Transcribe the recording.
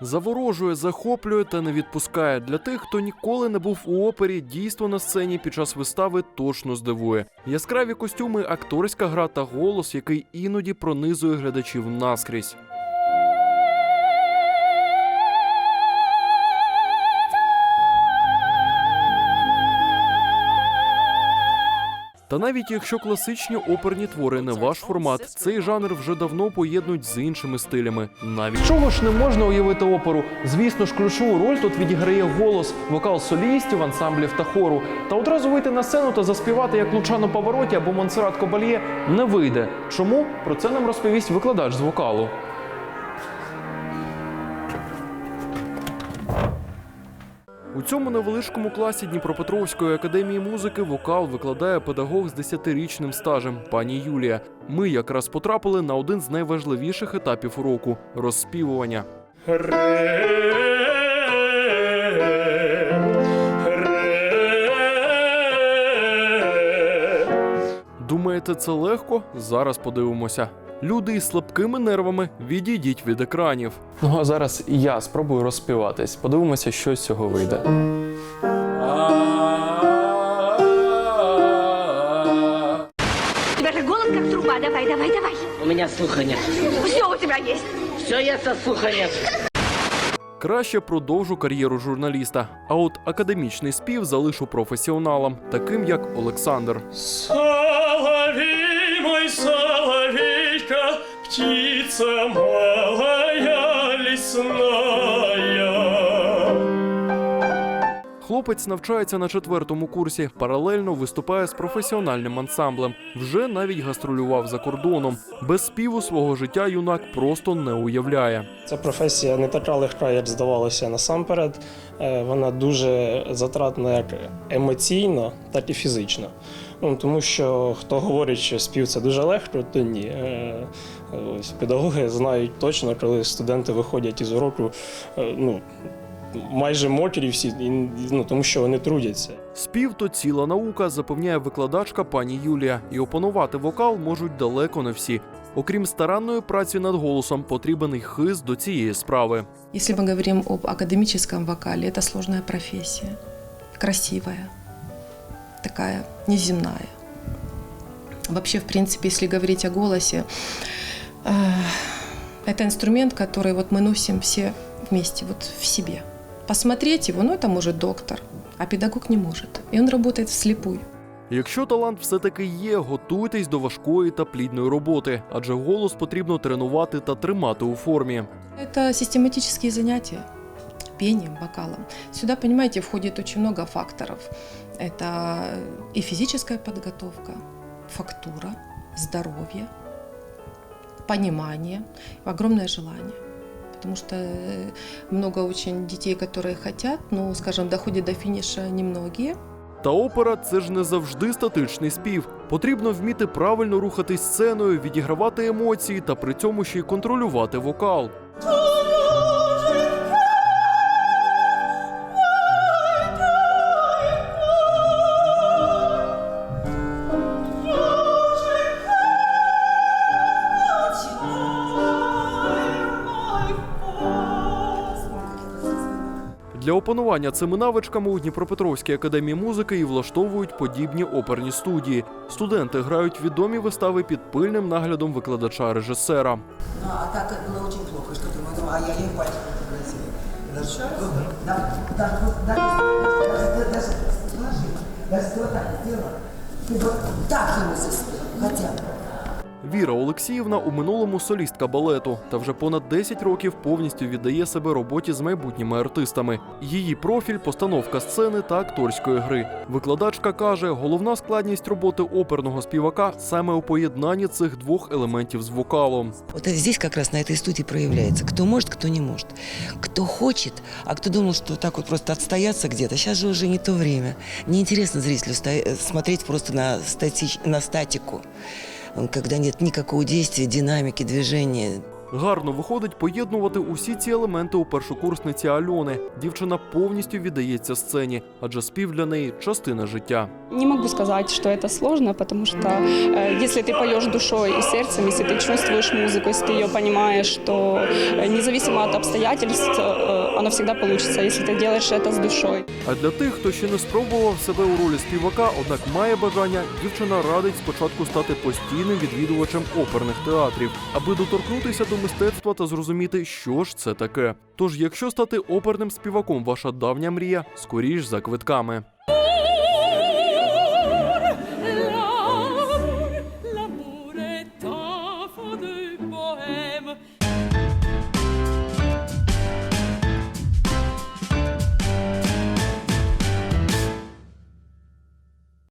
Заворожує, захоплює та не відпускає. Для тих, хто ніколи не був у опері, дійство на сцені під час вистави точно здивує. Яскраві костюми, акторська гра та голос, який іноді пронизує глядачів наскрізь. Та навіть якщо класичні оперні твори не ваш формат, цей жанр вже давно поєднують з іншими стилями. Навіть чого ж не можна уявити оперу? Звісно ж, ключову роль тут відіграє голос, вокал солістів, ансамблів та хору. Та одразу вийти на сцену та заспівати як Лучано Павароті або Монсеррат Кобальє не вийде. Чому про це нам розповість викладач з вокалу? У цьому невеличкому класі Дніпропетровської академії музики вокал викладає педагог з 10-річним стажем, пані Юлія. Ми якраз потрапили на один з найважливіших етапів уроку розспівування. Думаєте, це легко? Зараз подивимося. Люди із слабкими нервами відійдіть від екранів. Ну а зараз я спробую розспіватись. Подивимося, що з цього вийде. У тебя же голос как труба. Давай, давай, давай. У меня слуха нет. Все у тебя есть. Все есть, а слуха нет. Краще продовжу кар'єру журналіста. А от академічний спів залишу професіоналам, таким як Олександр. Соловей мой, соловейка, птица малая лесная. Хлопець навчається на четвертому курсі, паралельно виступає з професіональним ансамблем. Вже навіть гастролював за кордоном. Без співу свого життя юнак просто не уявляє. Ця професія не така легка, як здавалося насамперед. Е, Вона дуже затратна як емоційно, так і фізично. Ну, тому що хто говорить, що спів це дуже легко, то ні. Е, Ось педагоги знають точно, коли студенти виходять із уроку, е, ну, майже мокрі всі, ну, тому що вони трудяться. Спів то ціла наука, запевняє викладачка пані Юлія, і опанувати вокал можуть далеко не всі. Окрім старанної праці над голосом, потрібен і хист до цієї справи. Если мы говорим об академическом вокале, это сложная профессия, красивая, такая неземная. Вообще, в принципе, если говорить о голосе, э, это инструмент, который вот мы носим все вместе, вот в себе. Посмотреть его, ну это может доктор, а педагог не может. И он работает вслепую. Якщо талант все-таки є, готуйтесь до важкої та плідної роботи, адже голос потрібно тренувати та тримати у формі. Это систематические занятия пением, вокалом. Сюда, понимаете, входит очень много факторов. Это и физическая подготовка, фактура, здоровье, понимание, огромное желание. Потому что э, много очень детей, которые хотят, но, скажем, доходят до финиша немногие. Та опера це ж не завжди статичний спів. Потрібно вміти правильно рухатись сценою, відігравати емоції та при цьому ще й контролювати вокал. Для опанування цими навичками у Дніпропетровській академії музики і влаштовують подібні оперні студії. Студенти грають відомі вистави під пильним наглядом викладача-режисера. Ну, а так как было очень плохо, что ты думаю, а я ей пальчик попросила. Да, да, вот, да, даже, даже, сложи, даже ты вот так сделала, ты вот так ему заспела, хотя бы. Віра Олексіївна у минулому солістка балету та вже понад 10 років повністю віддає себе роботі з майбутніми артистами. Її профіль постановка сцени та акторської гри. Викладачка каже, головна складність роботи оперного співака саме у поєднанні цих двох елементів з вокалом. Вот здесь как раз на этой студии проявляется, кто может, кто не может. Кто хочет, а кто думал, что так вот просто отстояться где-то. Сейчас же уже не то время. Неинтересно зрителю сто- смотреть просто на, стати... на статику, когда нет никакого действия, динамики, движения. Гарно виходить поєднувати усі ці елементи у першокурсниці Альони. Дівчина повністю віддається сцені, адже спів для неї частина життя. Не могу сказать, что это сложно, потому что э, если ты поешь душой и сердцем, если ты чувствуешь музыку, если ты ее понимаешь, то э, независимо от обстоятельств, воно завжди вийде, якщо ти робиш це з душою. А для тих, хто ще не спробував себе у ролі співака, однак має бажання, дівчина радить спочатку стати постійним відвідувачем оперних театрів, аби доторкнутися до мистецтва та зрозуміти, що ж це таке. Тож, якщо стати оперним співаком, ваша давня мрія скоріш за квитками. L'amour